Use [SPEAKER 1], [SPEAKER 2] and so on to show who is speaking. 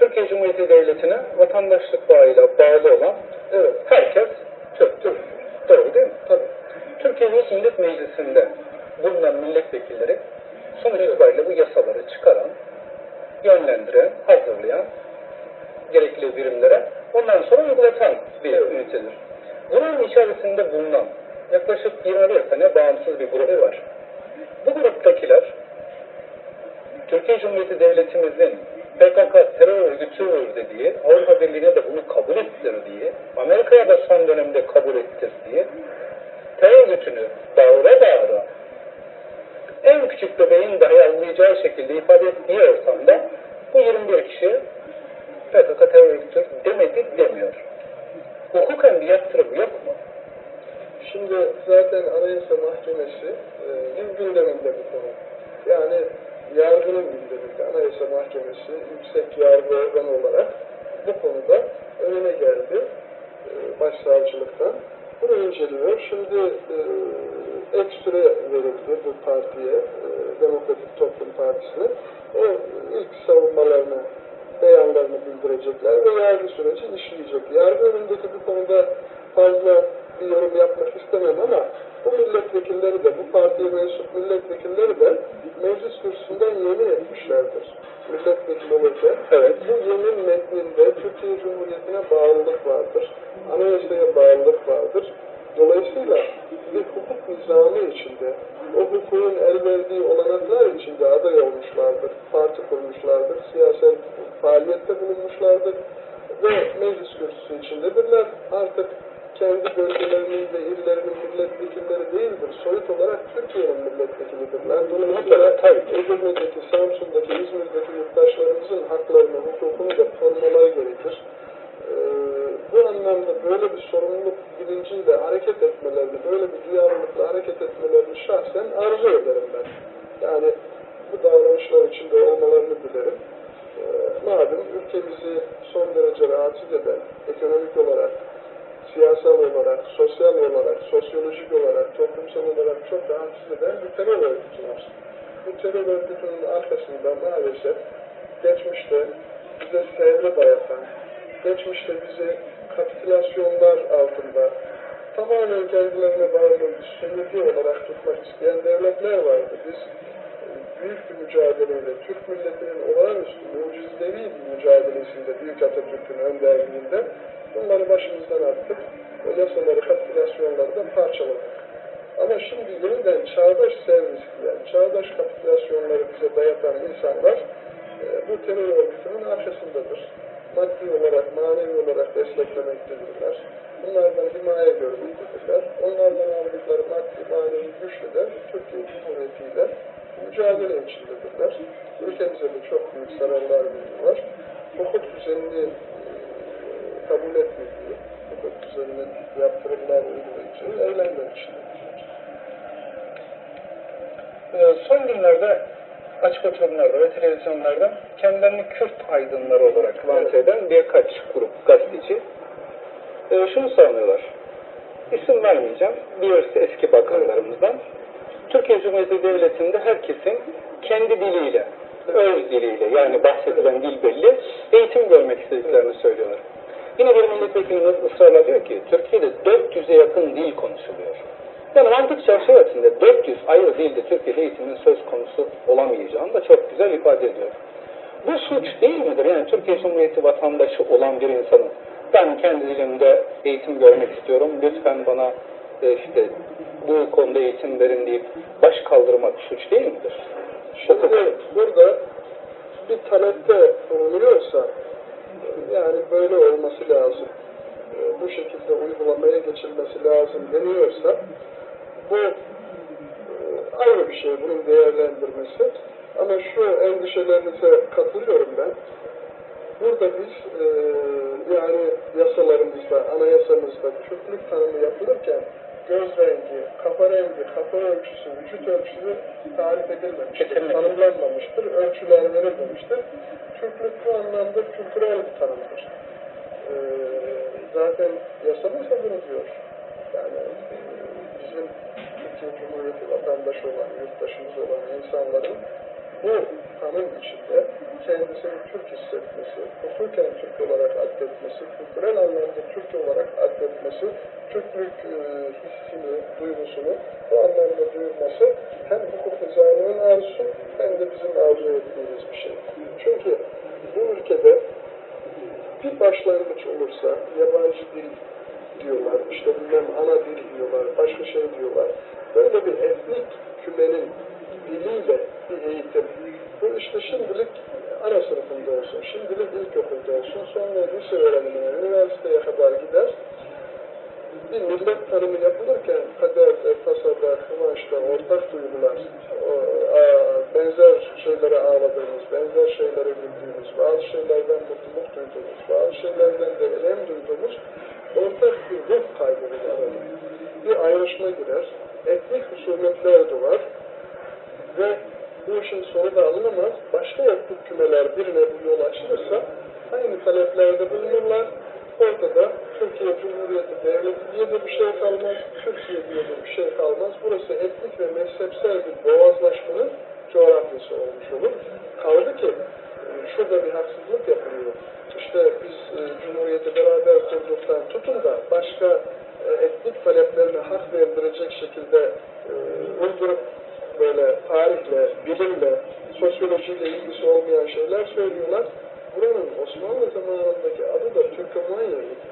[SPEAKER 1] Türkiye Cumhuriyeti Devleti'ne vatandaşlık bağıyla bağlı olan
[SPEAKER 2] Evet.
[SPEAKER 1] herkes Türk.
[SPEAKER 2] Türk.
[SPEAKER 1] Doğru değil mi?
[SPEAKER 2] Tabii.
[SPEAKER 1] Türkiye Büyük Millet Meclisi'nde bulunan milletvekilleri sonuç itibariyle bu yasaları çıkaran, yönlendiren, hazırlayan gerekli birimlere ondan sonra uygulatan bir ünitedir. Bunun içerisinde bulunan yaklaşık 21 tane bağımsız bir grup var. Bu gruptakiler Türkiye Cumhuriyeti Devletimizin PKK terör örgütü dediği, Avrupa Birliği'ne de bunu kabul ettirdiği, Amerika'ya da son dönemde kabul ettirdiği terör örgütünü bağıra bağıra en küçük bebeğin dahi anlayacağı şekilde ifade ettiği ortamda bu 21 kişi PKK terör örgütü demedi demiyor. Hukuken bir yaptırım yok mu?
[SPEAKER 2] Şimdi zaten Anayasa Mahkemesi e, gündeminde bu konu. Yani yargının gündeminde Anayasa Mahkemesi yüksek yargı organı olarak bu konuda önüne geldi e, başsavcılıktan. Bunu inceliyor. Şimdi e, ek süre verildi bu partiye, e, Demokratik Toplum Partisi'ne. O ilk savunmalarını, beyanlarını bildirecekler ve yargı süreci işleyecek. Yargı önündeki bu konuda fazla bir yorum yapmak istemem ama bu milletvekilleri de, bu partiye mensup milletvekilleri de etmişlerdir. Milletvekili olurken.
[SPEAKER 1] Evet.
[SPEAKER 2] Bu yemin metninde Türkiye Cumhuriyeti'ne bağlılık vardır. Anayasaya bağlılık vardır. Dolayısıyla bir hukuk nizamı içinde, o hukukun el verdiği olanaklar içinde aday olmuşlardır, parti kurmuşlardır, siyasal faaliyette bulunmuşlardır ve meclis kürsüsü içindedirler. Artık kendi bölgelerinin ve illerinin milletvekilleri değildir. Soyut olarak Türkiye'nin milletvekilidirler. Dolayısıyla
[SPEAKER 1] Tabii.
[SPEAKER 2] Edirne'deki, Samsun'daki, İzmir'deki yurttaşlarımızın haklarını, hukukunu da korumaları gerekir. Ee, bu anlamda böyle bir sorumluluk bilinciyle hareket etmelerini, böyle bir duyarlılıkla hareket etmelerini şahsen arzu ederim ben. Yani bu davranışlar içinde olmalarını dilerim. Ee, malum ülkemizi son derece rahatsız eden, ekonomik olarak, siyasal olarak, sosyal olarak, sosyolojik olarak, toplumsal olarak çok rahatsız eden bir terör örgütü var. Bu terör örgütünün arkasında maalesef geçmişte bize sevri dayatan, geçmişte bizi kapitülasyonlar altında tamamen kendilerine bağlı bir sömürge olarak tutmak isteyen devletler vardı. Biz büyük bir mücadeleyle, Türk milletinin olağanüstü, mucizevi bir mücadelesinde Büyük Atatürk'ün önderliğinde bunları başımızdan attık. O yasaları, kapitülasyonları da parçaladık. Ama şimdi yeniden çağdaş servis diyen, çağdaş kapitülasyonları bize dayatan insanlar e, bu terör örgütünün arkasındadır. Maddi olarak, manevi olarak desteklemektedirler. Bunlardan himaye görmektedirler. Onlardan aldıkları maddi, manevi güçle de Türkiye Cumhuriyeti mücadele içindedirler. Ülkemize de çok büyük zararlar veriyorlar. Hukuk düzenini e, kabul etmediği, hukuk düzeninin yaptırımlar uygulayacağı eylemler içindedirler.
[SPEAKER 1] Ee, son günlerde açık oturumlarda ve televizyonlarda kendilerini Kürt aydınları olarak lanse eden birkaç grup gazeteci e, şunu savunuyorlar. İsim vermeyeceğim. Birisi eski bakanlarımızdan. Türkiye Cumhuriyeti Devleti'nde herkesin kendi diliyle, öz diliyle yani bahsedilen dil belli, eğitim görmek istediklerini söylüyorlar. Yine bir milletvekilimiz ısrarla diyor ki Türkiye'de 400'e yakın dil konuşuluyor. Yani mantık çerçevesinde 400 ayrı dilde Türkiye'de eğitimin söz konusu olamayacağını da çok güzel ifade ediyor. Bu suç değil midir? Yani Türkiye Cumhuriyeti vatandaşı olan bir insanın ben kendi dilimde eğitim görmek istiyorum, lütfen bana e, işte bu konuda eğitim verin deyip baş kaldırmak suç değil midir?
[SPEAKER 2] Şimdi burada bir talepte bulunuyorsa yani böyle olması lazım. e, Bu şekilde uygulamaya geçilmesi lazım deniyorsa bu e, ayrı bir şey bunun değerlendirmesi. Ama şu endişelerinize katılıyorum ben. Burada biz e, yani yasalarımızda, anayasamızda Türklük tanımı yapılırken göz rengi, kafa rengi, kafa ölçüsü, vücut ölçüsü tarif edilmemiştir,
[SPEAKER 1] Kesinlikle.
[SPEAKER 2] tanımlanmamıştır, ölçüler verilmemiştir. Türklük bu anlamda kültürel bir tanımdır. E, zaten yasamız da bunu diyor. Yani bizim Türkiye Cumhuriyeti vatandaşı olan, yurttaşımız olan insanların bu tanım içinde kendisini Türk hissetmesi, husuken Türk olarak addetmesi, kültürel anlamda Türk olarak addetmesi, Türklük e, hissini, duygusunu bu anlamda duyurması hem hukuk nizamının arzusu hem de bizim arzu ettiğimiz bir şey. Çünkü bu ülkede bir başlangıç olursa yabancı dil diyorlar, işte bilmem ana dil diyorlar, başka şey diyorlar. Böyle bir etnik kümenin diliyle bir eğitim. Bu işte şimdilik ana sınıfında olsun, şimdilik ilkokulda olsun, sonra lise öğrenimine, üniversiteye kadar gider. Bir millet tanımı yapılırken kaderde, tasada, kıvançta, ortak duygular, benzer şeylere ağladığımız, benzer şeylere güldüğümüz, bazı şeylerden mutluluk duyduğumuz, bazı şeylerden de elem duyduğumuz ortak bir ruh kaybolur arada. Bir ayrışma girer, etnik husumetler doğar ve bu işin sonu da alınamaz. Başka etnik kümeler birine bu yol açılırsa aynı taleplerde bulunurlar. Ortada Türkiye Cumhuriyeti Devleti diye de bir şey kalmaz, Türkiye diye de bir şey kalmaz. Burası etnik ve mezhepsel bir boğazlaşmanın coğrafyası olmuş olur. Kaldı ki e, şurada bir haksızlık yapılıyor. İşte biz e, Cumhuriyeti beraber kurduktan tutun da başka e, etnik taleplerine hak verdirecek şekilde uydurup tarihle, bilimle, sosyolojiyle ilgisi olmayan şeyler söylüyorlar. Buranın Osmanlı zamanındaki adı da Türkomanya'ydı.